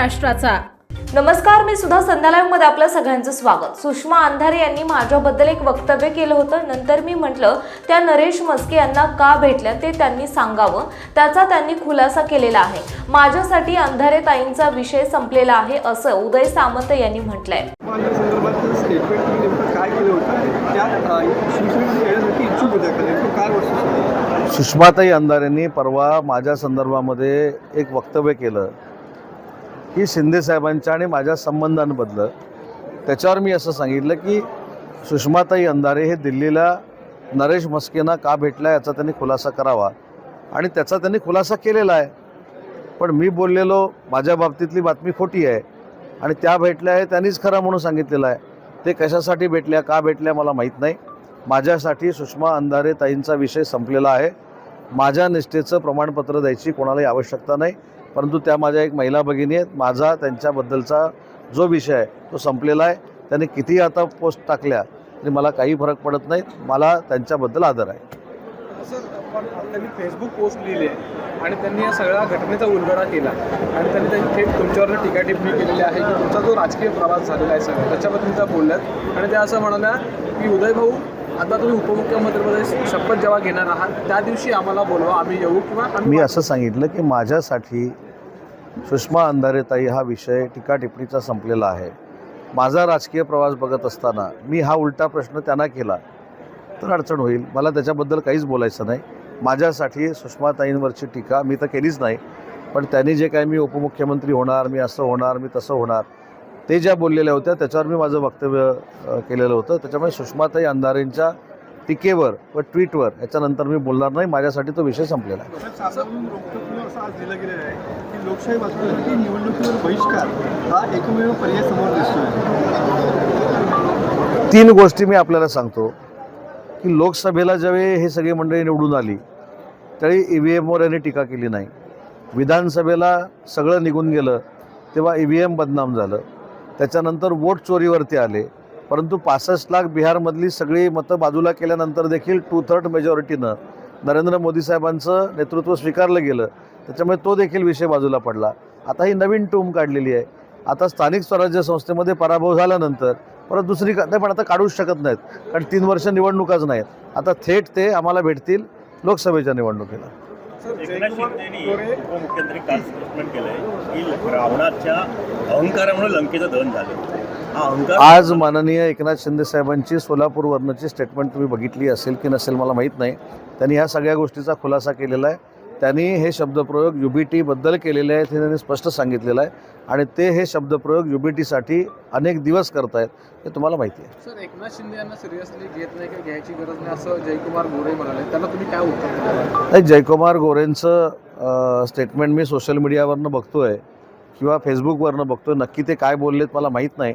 महाराष्ट्राचा. नमस्कार मी सुद्धा संध्या मध्ये आपलं सगळ्यांचं स्वागत. सुषमा अंधारे यांनी माझ्याबद्दल एक वक्तव्य केलं होतं. नंतर मी म्हटलं त्या नरेश मस्के यांना का भेटल्या ते त्यांनी सांगावं. त्याचा त्यांनी खुलासा केलेला आहे. माझ्यासाठी अंधारे ताईंचा विषय संपलेला आहे असं उदय सामंत यांनी म्हटलंय. सुषमाताई अंधारेंनी परवा माझ्या संदर्भामध्ये एक वक्तव्य केलं. की शिंदेसाहेबांच्या आणि माझ्या संबंधांबद्दल. त्याच्यावर मी असं सांगितलं की सुषमाताई अंधारे हे दिल्लीला नरेश मस्केना का भेटला याचा त्यांनी खुलासा करावा. आणि त्याचा त्यांनी खुलासा केलेला आहे. पण मी बोललेलो माझ्या बाबतीतली बातमी खोटी आहे. आणि त्या भेटल्या आहे त्यांनीच खरं म्हणून सांगितलेलं आहे. ते कशासाठी भेटल्या का भेटल्या मला माहीत नाही. माझ्यासाठी सुषमा अंधारे ताईंचा विषय संपलेला आहे. माझ्या निष्ठेचं प्रमाणपत्र द्यायची कोणालाही आवश्यकता नाही. परंतु त्या माझ्या एक महिला भगिनी आहेत माझा त्यांच्याबद्दलचा जो विषय आहे तो संपलेला आहे. त्यांनी कितीही आता पोस्ट टाकल्या तरी मला काही फरक पडत नाही. मला त्यांच्याबद्दल आदर आहे. सर पण त्यांनी फेसबुक पोस्ट लिहिली आहे आणि त्यांनी या सगळ्या घटनेचा उलगडा केला. आणि त्यांनी त्यांनी थेट तुमच्यावर टीका टिप्पणी केलेली आहे की तुमचा जो राजकीय प्रवास झालेला आहे सर त्याच्याबद्दल त्या बोलल्यात. आणि त्या असं म्हणाल्या की उदय भाऊ आता तुम्ही उपमुख्यमंत्रीपदाची शपथ जेव्हा घेणार आहात त्या दिवशी आम्हाला बोलवा आम्ही येऊ किंवा मी असं सांगितलं की माझ्यासाठी सुषमा अंधारेताई हा विषय टीका टिप्पणीचा संपलेला आहे. माझा राजकीय प्रवास बघत असताना मी हा उलटा प्रश्न त्यांना केला. तर अडचण होईल. मला त्याच्याबद्दल काहीच बोलायचं नाही. माझ्यासाठी सुषमाताईंवरची टीका मी तर केलीच नाही. पण त्यांनी जे काय मी उपमुख्यमंत्री होणार मी असं होणार मी तसं होणार ते ज्या बोललेल्या होत्या त्याच्यावर मी माझं वक्तव्य केलेलं होतं. त्याच्यामुळे सुषमाताई अंधारेंच्या टीकेवर व ट्विटवर याच्यानंतर मी बोलणार नाही. माझ्यासाठी तो विषय संपलेला आहे. हा तीन गोष्टी मी आपल्याला सांगतो. की लोकसभेला ज्यावेळी हे सगळी मंडळी निवडून आली त्यावेळी ई व्ही एमवर यांनी टीका केली नाही. विधानसभेला सगळं निघून गेलं तेव्हा ई व्ही एम बदनाम झालं. त्याच्यानंतर वोट चोरीवरती आले. परंतु पासष्ट लाख बिहारमधली सगळी मतं बाजूला केल्यानंतर देखील टू थर्ड मेजॉरिटीनं नरेंद्र मोदी साहेबांचं नेतृत्व स्वीकारलं गेलं. त्याच्यामुळे तो देखील विषय बाजूला पडला. आता ही नवीन टूम काढलेली आहे. आता स्थानिक स्वराज्य संस्थेमध्ये पराभव झाल्यानंतर परत दुसरी का नाही पण आता काढूच शकत नाहीत. कारण तीन वर्ष निवडणुकाच नाहीत. आता थेट ते आम्हाला भेटतील लोकसभेच्या निवडणुकीला. एकनाथ शिंदेनी उपमुख्यमंत्री काल स्टेटमेंट केलंय की रावणाच्या अहंकारामुळे लंकेचं दहन झालं. हा अहंकार आज माननीय एकनाथ शिंदे साहेबांची सोलापूरवरनंची स्टेटमेंट तुम्ही बघितली असेल की नसेल मला माहीत नाही. त्यांनी ह्या सगळ्या गोष्टीचा खुलासा केलेला आहे. त्यांनी हे शब्दप्रयोग यू बी टीबद्दल केलेले आहेत हे त्यांनी स्पष्ट सांगितलेलं आहे. आणि ते हे शब्दप्रयोग यू बी टीसाठी अनेक दिवस करतायत हे तुम्हाला माहिती आहे. सर एकनाथ शिंदे यांना सिरियसली घेत नाही किंवा घ्यायची गरज नाही असं जयकुमार गोरे म्हणाले. त्यांना तुम्ही काय उत्तर नाही जयकुमार गोरेंचं स्टेटमेंट मी सोशल मीडियावरनं बघतोय किंवा फेसबुकवरनं बघतोय. नक्की ते काय बोललेत मला माहीत नाही.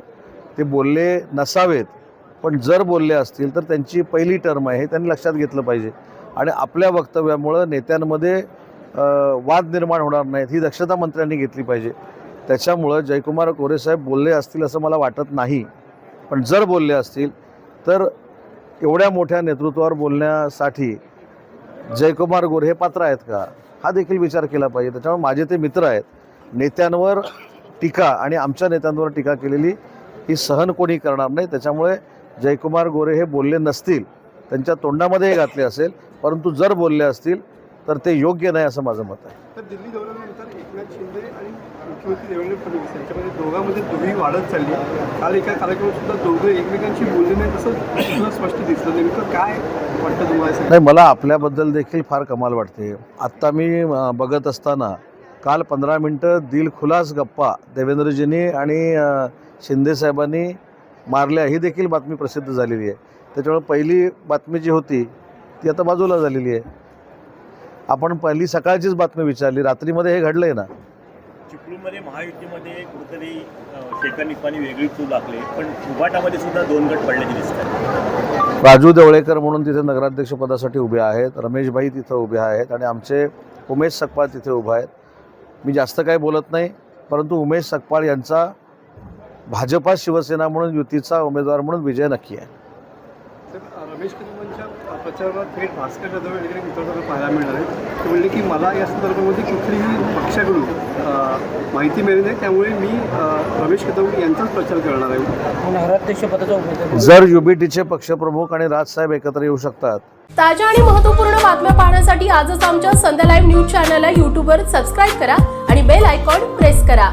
ते बोलले नसावेत पण जर बोलले असतील तर त्यांची पहिली टर्म आहे हे त्यांनी लक्षात घेतलं पाहिजे. आणि आपल्या वक्तव्यामुळं नेत्यांमध्ये वाद निर्माण होणार नाहीत ही दक्षता मंत्र्यांनी घेतली पाहिजे. त्याच्यामुळं जयकुमार गोरेसाहेब बोलले असतील असं मला वाटत नाही. पण जर बोलले असतील तर एवढ्या मोठ्या नेतृत्वावर बोलण्यासाठी जयकुमार गोरे हे पात्र आहेत का? हा देखील विचार केला पाहिजे. त्याच्यामुळे माझे ते मित्र आहेत. नेत्यांवर टीका आणि आमच्या नेत्यांवर टीका केलेली ही सहन कोणी करणार नाही. त्याच्यामुळे जयकुमार गोरे हे बोलले नसतील त्यांच्या तोंडामध्ये घातले असेल परंतु जर बोलले असतील तर ते योग्य नाही असं माझं मत आहे. तर दिल्ली दौऱ्यानंतर एकनाथ शिंदे आणि मुख्यमंत्री देवेंद्र फडणवीस यांच्यामध्ये दोघांमध्ये दुरी वाढत चालली. काल एका कार्यक्रमात सुद्धा दोघं एकमेकांशी बोलले नाही तसं स्पष्ट दिसलं नेमकं काय वाटतं तुम्हाला नाही मला आपल्याबद्दल देखील फार कमाल वाटते. आत्ता मी बघत असताना काल पंधरा मिनटं दिलखुलास गप्पा देवेंद्रजींनी आणि शिंदेसाहेबांनी मारल्या ही देखील बातमी प्रसिद्ध झालेली आहे. त्याच्यामुळे पहिली बातमी जी होती ती आता बाजूला झालेली आहे. आपण पहिली सकाळचीच बातमी विचारली रात्रीमध्ये हे घडलं आहे ना. चिपळूणमध्ये महायुतीमध्ये कुठेतरी शेखर निपाणी वेगळी चूल लागली पण उभाटामध्ये सुद्धा दोन गट पडल्याचे दिसत आहेत राजू देवळेकर म्हणून तिथे नगराध्यक्षपदासाठी उभे आहेत रमेशभाई तिथं उभे आहेत आणि आमचे उमेश सकपाळ तिथे उभा आहेत. मी जास्त काही बोलत नाही परंतु उमेश सकपाळ यांचा भाजपा शिवसेना म्हणून युतीचा उमेदवार म्हणून विजय नक्की आहे. प्रचारात थेट भास्कर जाधव वगैरे मित्रांना पाहायला मिळणार आहे ते म्हणले की मला या संदर्भामध्ये कुठलीही पक्षाकडून माहिती मिळाली नाही. त्यामुळे मी रमेश कदम यांचाच प्रचार करणार आहे. उमेदवार जर युबीटीचे पक्षप्रमुख आणि राजसाहेब एकत्र येऊ शकतात. ताज्या आणि महत्त्वपूर्ण बातम्या पाहण्यासाठी आजच आमच्या संध्या लाईव्ह न्यूज चॅनलला यूट्यूबवर सबस्क्राईब करा आणि बेल आयकॉन प्रेस करा.